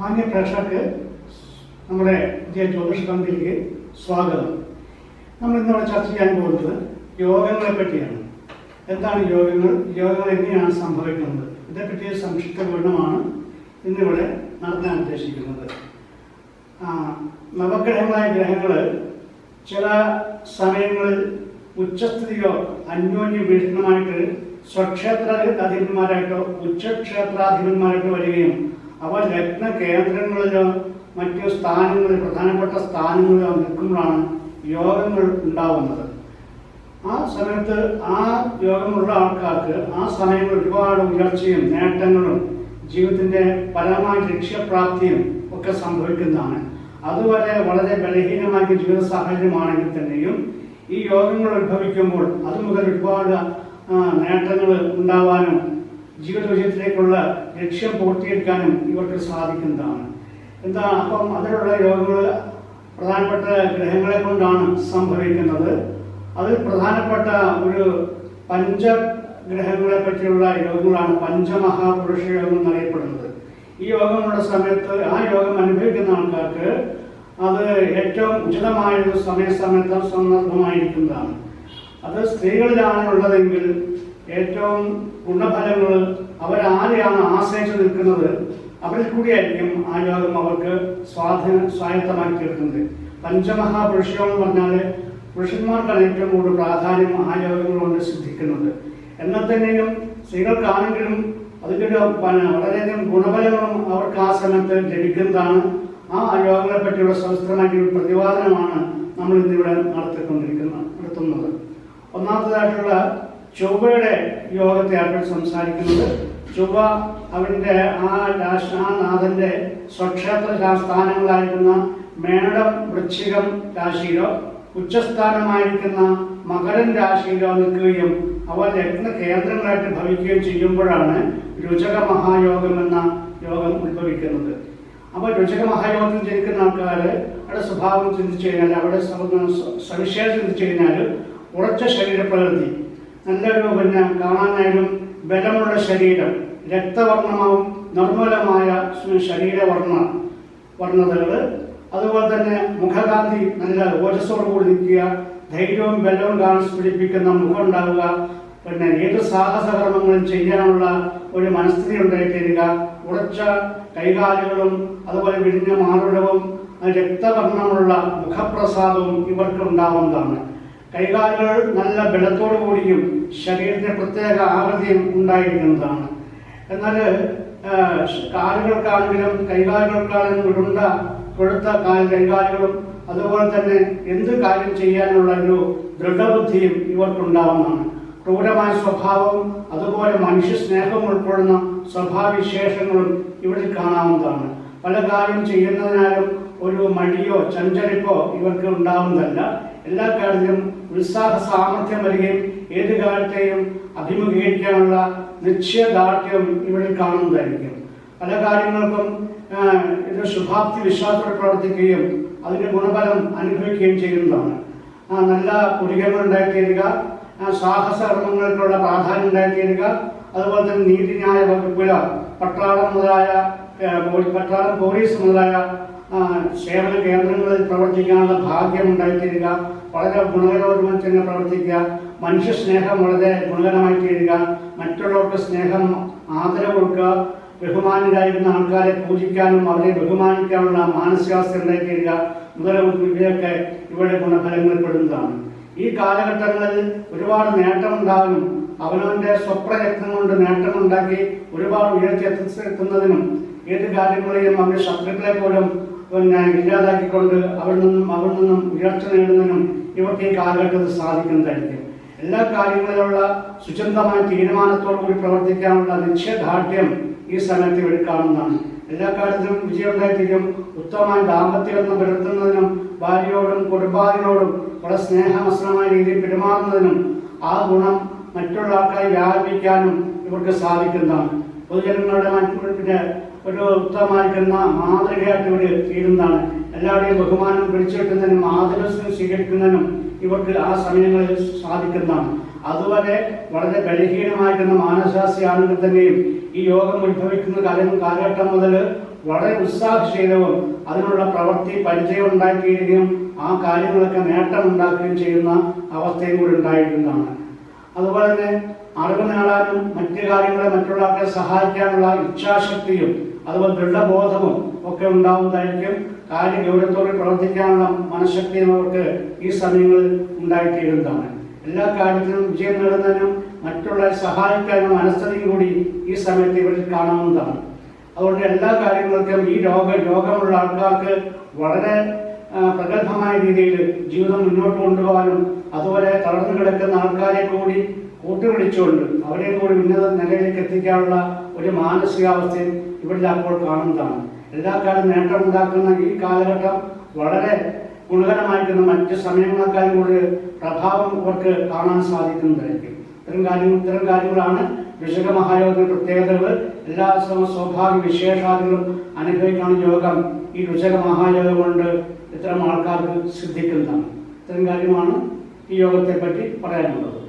മാന്യ പ്രേക്ഷകർക്ക് നമ്മുടെ പുതിയ ജ്യോതിഷ സ്വാഗതം. നമ്മൾ ഇന്നിവിടെ ചർച്ച ചെയ്യാൻ പോകുന്നത് യോഗങ്ങളെ പറ്റിയാണ്. എന്താണ് യോഗങ്ങൾ? യോഗങ്ങൾ എങ്ങനെയാണ് സംഭവിക്കുന്നത്? ഇതേപ്പറ്റിയ സംക്ഷിപ്ത വിവരണമാണ് ഇന്നിവിടെ നടത്താൻ ഉദ്ദേശിക്കുന്നത്. നവഗ്രഹങ്ങളായ ഗ്രഹങ്ങൾ ചില സമയങ്ങളിൽ ഉച്ചസ്ഥിതിയോ അന്യോന്യ വീക്ഷണമായിട്ട് സ്വക്ഷേത്രാധിപന്മാരായിട്ടോ ഉച്ചക്ഷേത്രാധിപന്മാരായിട്ടോ വരികയും അവ ലഗ്ന കേന്ദ്രങ്ങളിലോ മറ്റു സ്ഥാനങ്ങളിൽ പ്രധാനപ്പെട്ട സ്ഥാനങ്ങളിലോ നിൽക്കുമ്പോഴാണ് യോഗങ്ങൾ ഉണ്ടാവുന്നത്. ആ സമയത്ത് ആ യോഗമുള്ള ആൾക്കാർക്ക് ആ സമയങ്ങൾ ഒരുപാട് ഉയർച്ചയും നേട്ടങ്ങളും ജീവിതത്തിന്റെ പരമായ ലക്ഷ്യപ്രാപ്തിയും ഒക്കെ സംഭവിക്കുന്നതാണ്. അതുവരെ വളരെ ബലഹീനമായ ജീവിത സാഹചര്യമാണെങ്കിൽ തന്നെയും ഈ യോഗങ്ങൾ ഉത്ഭവിക്കുമ്പോൾ അത് മുതൽ ഒരുപാട് നേട്ടങ്ങൾ ഉണ്ടാവാനും ജീവിത ലക്ഷ്യം പൂർത്തീകരിക്കാനും ഇവർക്ക് സാധിക്കുന്നതാണ്. എന്താ അപ്പം അതിലുള്ള രോഗങ്ങൾ പ്രധാനപ്പെട്ട ഗ്രഹങ്ങളെ കൊണ്ടാണ് സംഭവിക്കുന്നത്. അതിൽ പ്രധാനപ്പെട്ട ഒരു പഞ്ച ഗ്രഹങ്ങളെ പറ്റിയുള്ള യോഗങ്ങളാണ് പഞ്ചമഹാപുരുഷ യോഗം എന്നറിയപ്പെടുന്നത്. ഈ യോഗങ്ങളുടെ സമയത്ത് ആ യോഗം അനുഭവിക്കുന്ന ആൾക്കാർക്ക് അത് ഏറ്റവും ഉചിതമായ ഒരു സമയസമയത്ത് സന്ദർഭമായിരിക്കുന്നതാണ്. അത് സ്ത്രീകളിലാണ് ഉള്ളതെങ്കിൽ ഏറ്റവും ഗുണഫലങ്ങൾ അവരാരെയാണ് ആശ്രയിച്ചു നിൽക്കുന്നത് അവരിൽ കൂടിയായിരിക്കും ആ യോഗം അവർക്ക് സ്വാധീന സ്വായത്തമാക്കി തീർക്കുന്നത്. പഞ്ചമഹാപുരുഷം എന്ന് പറഞ്ഞാൽ പുരുഷന്മാർക്കാണ് ഏറ്റവും കൂടുതൽ പ്രാധാന്യം ആ യോഗങ്ങൾ കൊണ്ട് സിദ്ധിക്കുന്നത്. എന്നാൽ തന്നെയും സ്ത്രീകൾക്കാണെങ്കിലും അതിന്റെ ഒരു വളരെയധികം ഗുണഫലങ്ങളും അവർക്ക് ആ സമയത്ത് ലഭിക്കുന്നതാണ്. ആ യോഗങ്ങളെ പറ്റിയുള്ള സവിസ്തരമായിട്ടുള്ള പ്രതിപാദനമാണ് നമ്മൾ ഇന്നിവിടെ നടത്തിക്കൊണ്ടിരിക്കുന്നത് നടത്തുന്നത്. ഒന്നാമത്തേതായിട്ടുള്ള ചൊവ്വയുടെ യോഗത്തെയാണ് സംസാരിക്കുന്നത് ചൊവ്വ അവന്റെ ആ രാശ ആ നാഥന്റെ സ്വക്ഷേത്ര സ്ഥാനങ്ങളായിരുന്ന മേടം വൃശ്ചികം രാശിയിലോ ഉച്ചസ്ഥാനമായിരിക്കുന്ന മകരൻ രാശിയിലോ നിൽക്കുകയും അവ ലഗ്ന കേന്ദ്രങ്ങളായിട്ട് ഭവിക്കുകയും ചെയ്യുമ്പോഴാണ് രുചക മഹായോഗം എന്ന യോഗം ഉത്ഭവിക്കുന്നത്. അപ്പോൾ രുചക മഹായോഗത്തിൽ ജനിക്കുന്ന ആൾക്കാർ അവിടെ സ്വഭാവം ചിന്തിച്ചു കഴിഞ്ഞാൽ അവിടെ സവിശേഷം ചിന്തിച്ചു കഴിഞ്ഞാൽ ഉറച്ച ശരീരപ്രകൃതി നല്ലൊരു പിന്നെ കാണാനായാലും ബലമുള്ള ശരീരം രക്തവർണമാവും നിർമ്മലമായ ശരീരവർണ വർണതകൾ അതുപോലെ തന്നെ മുഖകാന്തി നല്ല ഓജസ്സോടുകൂടി നിൽക്കുക ധൈര്യവും ബലവും കാണിച്ച് പിടിപ്പിക്കുന്ന മുഖം ഉണ്ടാവുക പിന്നെ ഏത് സാഹസകർമ്മങ്ങളും ചെയ്യാനുള്ള ഒരു മനസ്ഥിതി ഉണ്ടായിത്തീരുക ഉറച്ച കൈകാലുകളും അതുപോലെ വിരിഞ്ഞ മാറുടവും രക്തവർണമുള്ള മുഖപ്രസാദവും ഇവർക്ക് ഉണ്ടാവുന്നതാണ് കൈകാലുകൾ നല്ല ബലത്തോടു കൂടിയും ശരീരത്തിന് പ്രത്യേക ആകൃതിയും ഉണ്ടായിരിക്കുന്നതാണ്. എന്നാൽ കാലുകൾക്കാണെങ്കിലും കൈകാലുകൾക്കാണെങ്കിലും ഉരുണ്ട കൊഴുത്ത കാൽ കൈകാലുകളും അതുപോലെ തന്നെ എന്ത് കാര്യം ചെയ്യാനുള്ള ഒരു ദൃഢബുദ്ധിയും ഇവർക്കുണ്ടാവുന്നതാണ്. ക്രൂരമായ സ്വഭാവവും അതുപോലെ മനുഷ്യ സ്നേഹം ഉൾക്കൊള്ളുന്ന സ്വഭാവവിശേഷങ്ങളും ഇവിടെ കാണാവുന്നതാണ്. പല കാര്യം ചെയ്യുന്നതിനാലും ഒരു മടിയോ ചഞ്ചലിപ്പോ ഇവർക്ക് ഉണ്ടാവുന്നതല്ല. എല്ലാ കാര്യത്തിലും ഉത്സാഹ സാമർഥ്യം വരികയും ഏത് കാര്യത്തെയും അഭിമുഖീകരിക്കാനുള്ള നിശ്ചയദാർഢ്യം ഇവിടെ കാണുന്നതായിരിക്കും. പല കാര്യങ്ങൾക്കും ഇതിന് ഇത് ശുഭാപ്തി വിശ്വാസത്തോടെ പ്രവർത്തിക്കുകയും അതിന്റെ ഗുണഫലം അനുഭവിക്കുകയും ചെയ്യുന്നതാണ്. നല്ല കുടികങ്ങൾ ഉണ്ടായിത്തീരുക സാഹസകർമ്മങ്ങൾക്കുള്ള പ്രാധാന്യം ഉണ്ടായിത്തീരുക അതുപോലെ തന്നെ നീതിന്യായ വകുപ്പില പട്ടാളം മുതലായ പട്ടാളം പോലീസ് മുതലായ സേവന കേന്ദ്രങ്ങളിൽ പ്രവർത്തിക്കാനുള്ള ഭാഗ്യം ഉണ്ടായിത്തീരുക. വളരെ ഗുണകരമായി തന്നെ പ്രവർത്തിക്കുക. മനുഷ്യ സ്നേഹം വളരെ ഗുണകരമായി തീരുക മറ്റുള്ളവർക്ക് സ്നേഹം ആദരവ് കൊടുക്കുക. ബഹുമാനരായിരുന്ന ആൾക്കാരെ പൂജിക്കാനും അവരെ ബഹുമാനിക്കാനുള്ള മാനസികാവസ്ഥ ഉണ്ടായിത്തീരുക. മുതലൊക്കെ ഇവിടെ ഗുണഫലങ്ങളിൽ പെടുന്നതാണ്. ഈ കാലഘട്ടങ്ങളിൽ ഒരുപാട് നേട്ടമുണ്ടാകും. അവനവന്റെ സ്വപ്രയത്നം കൊണ്ട് നേട്ടമുണ്ടാക്കി ഒരുപാട് ഉയർത്തി എത്തുന്നതിനും ഏത് കാര്യങ്ങളെയും അവന്റെ ശത്രുക്കളെ പോലും പിന്നെ ഇല്ലാതാക്കിക്കൊണ്ട് അവിടെ നിന്നും അവിടെ നിന്നും ഉയർച്ച നേടുന്നതിനും ഇവർക്ക് ഈ കാലഘട്ടത്തിൽ സാധിക്കുന്നതായിരിക്കും എല്ലാ കാര്യങ്ങളിലുള്ള സുചിന്തമായ തീരുമാനത്തോടു കൂടി പ്രവർത്തിക്കാനുള്ള നിശ്ചയദാർഢ്യം ഈ സമയത്ത് ഇവിടെ കാണുന്നതാണ്. എല്ലാ കാര്യത്തിലും വിജയമുണ്ടായിത്തീരും. ഉത്തമമായ ദാമ്പത്യബന്ധം പുലർത്തുന്നതിനും ഭാര്യയോടും കുടുംബാദിനോടും വളരെ സ്നേഹമസ്ത്രമായ രീതിയിൽ പെരുമാറുന്നതിനും ആ ഗുണം മറ്റുള്ള ആൾക്കാരെ വ്യാപിപ്പിക്കാനും ഇവർക്ക് സാധിക്കുന്നതാണ്. പൊതുജനങ്ങളുടെ മറ്റ് ഒരു ഉത്തമമായിരിക്കുന്ന മാതൃകയായിട്ട് ഇവർ തീരുന്നതാണ്. എല്ലാവരുടെയും ബഹുമാനം പിടിച്ചു കിട്ടുന്നതിനും ആദരവ് സ്വീകരിക്കുന്നതിനും ഇവർക്ക് ആ സമയങ്ങളിൽ സാധിക്കുന്നതാണ്. അതുവരെ വളരെ ബലഹീനമായിരിക്കുന്ന മാനസാസിയാണെങ്കിൽ തന്നെയും ഈ യോഗം ഉത്ഭവിക്കുന്ന കാലം കാലഘട്ടം മുതൽ വളരെ ഉത്സാഹശീലവും അതിനുള്ള പ്രവൃത്തി പരിചയം ഉണ്ടാക്കിയിരിക്കുകയും ആ കാര്യങ്ങളൊക്കെ നേട്ടം ഉണ്ടാക്കുകയും ചെയ്യുന്ന അവസ്ഥയും കൂടി ഉണ്ടായിരിക്കുന്നതാണ് അതുപോലെ തന്നെ അറിവ് നേടാനും മറ്റു കാര്യങ്ങളെ മറ്റുള്ളവരെ സഹായിക്കാനുള്ള ഇച്ഛാശക്തിയും അതുപോലെ ദൃഢബോധവും ഒക്കെ ഉണ്ടാവുന്നതായിരിക്കും കാര്യ ഗൗരവത്തോടെ പ്രവർത്തിക്കാനുള്ള മനഃശക്തിയും അവർക്ക് ഈ സമയങ്ങളിൽ ഉണ്ടായിത്തീരുന്നതാണ്. എല്ലാ കാര്യത്തിലും വിജയം നേടുന്നതിനും മറ്റുള്ളവരെ സഹായിക്കാനും മനസ്ഥിതിയും കൂടി ഈ സമയത്ത് ഇവരിൽ കാണാവുന്നതാണ്. അതുകൊണ്ട് എല്ലാ കാര്യങ്ങൾക്കും ഈ രോഗ രോഗമുള്ള ആൾക്കാർക്ക് വളരെ പ്രഗത്ഭമായ രീതിയിൽ ജീവിതം മുന്നോട്ട് കൊണ്ടുപോകാനും അതുപോലെ തളർന്നു കിടക്കുന്ന ആൾക്കാരെ കൂടി കൂട്ടുപിടിച്ചുകൊണ്ട് അവരെയും കൂടി ഉന്നത നിലയിലേക്ക് എത്തിക്കാനുള്ള ഒരു മാനസികാവസ്ഥയും ഇവിടെ അപ്പോൾ കാണുന്നതാണ്. എല്ലാ കാലം നേട്ടമുണ്ടാക്കുന്ന ഈ കാലഘട്ടം വളരെ ഗുണകരമായിരിക്കുന്ന മറ്റ് സമയങ്ങളെക്കാളും കൂടി പ്രഭാവം ഇവർക്ക് കാണാൻ സാധിക്കുന്നതായിരിക്കും. ഇത്തരം കാര്യങ്ങൾ ഇത്തരം കാര്യങ്ങളാണ് ഋഷിക മഹായോഗത്തിന്റെ പ്രത്യേകതകൾ എല്ലാ സ്വ- സ്വാഭാവിക വിശേഷാദികളും അനുഭവിക്കുന്ന യോഗം. ഈ ഋഷിക മഹായോഗം കൊണ്ട് ഇത്തരം ആൾക്കാർക്ക് ശ്രദ്ധിക്കുന്നതാണ്. ഇത്തരം കാര്യമാണ് ഈ യോഗത്തെപ്പറ്റി പറയാനുള്ളത്.